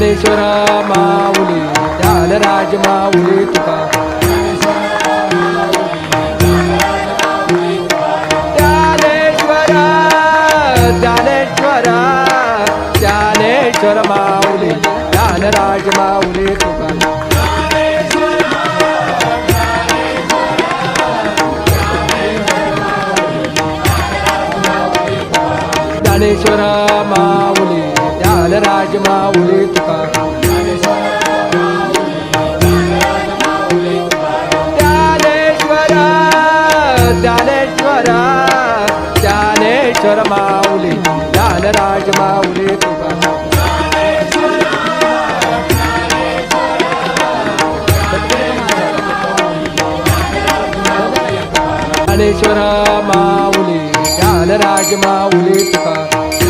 Dnyaneshwara Mauli Dnyanraj Mauli Tuka. Dnyaneshwar Dnyaneshwar Dnyaneshwar Mauli Dnyanraj Mauli Tuka. Dnyaneshwara Mauli Dnyanraj Mauli Tuka Dnyaneshwar Dnyaneshwar Dnyaneshwar Mauli Dnyanraj Mauli Tuka Dnyaneshwar Mauli Dnyanraj Mauli Tuka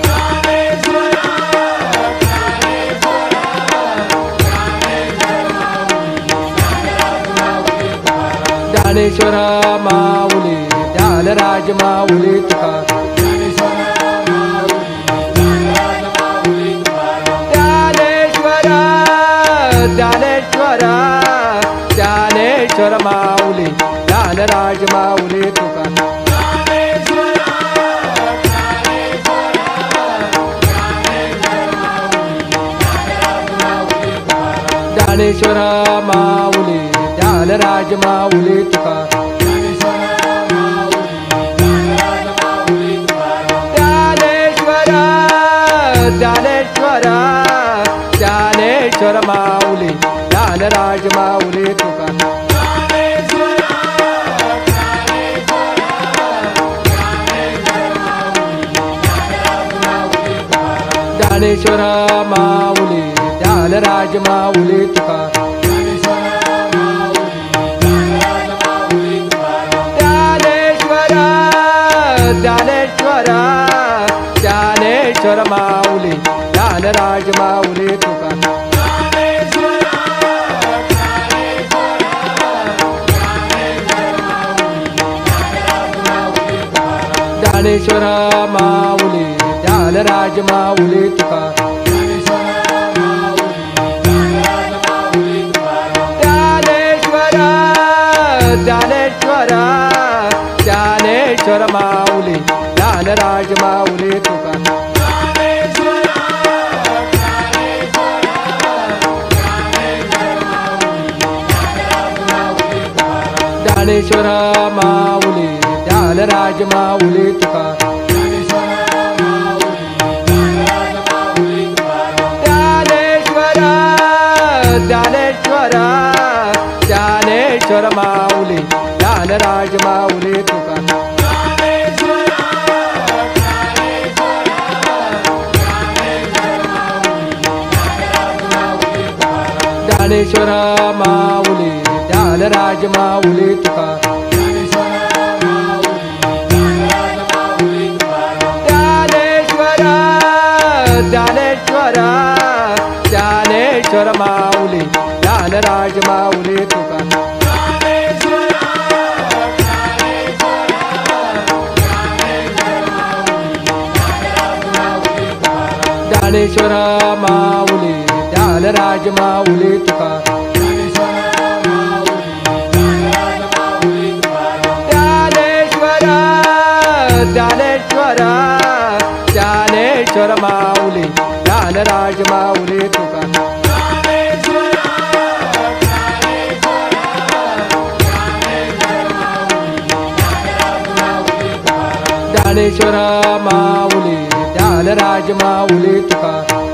Dnyaneshwar Mauli Dnyanraj Mauli Tuka. Dnyaneshwar Dnyaneshwar Dnyaneshwar Mauli Dnyanraj Mauli Tuka. Dnyaneshwar Mauli Dnyanraj माऊले Tuka Dnyaneshwar Dnyaneshwar Dnyaneshwar Mauli Dnyanraj Mauli Tuka Dnyaneshwar Mauli Dnyanraj माऊले Tuka Dnyaneshwar Dnyaneshwar Mauli Dnyanraj Mauli Tuka. Dnyaneshwar Mauli Dnyanraj Mauli Tuka. Dnyaneshwar Dnyaneshwar. Dnyaneshwar Mauli Dnyanraj Mauli Tuka. Dnyaneshwar Mauli Dnyanraj Mauli Tuka. Dnyaneshwara Dnyaneshwar Dnyaneshwar Mauli Dnyanraj Mauli Tuka. Dnyaneshwar Mauli Dnyanraj Mauli Tuka. Dnyaneshwar Dnyaneshwar Dnyaneshwar Mauli Dnyanraj Mauli Tuka. Dnyaneshwar Mauli Dnyanraj माऊले Tuka. Dnyaneshwara Dnyaneshwar Dnyaneshwar Mauli Dnyanraj Mauli Tuka. Dnyaneshwar Mauli Dnyanraj Mauli Tuka.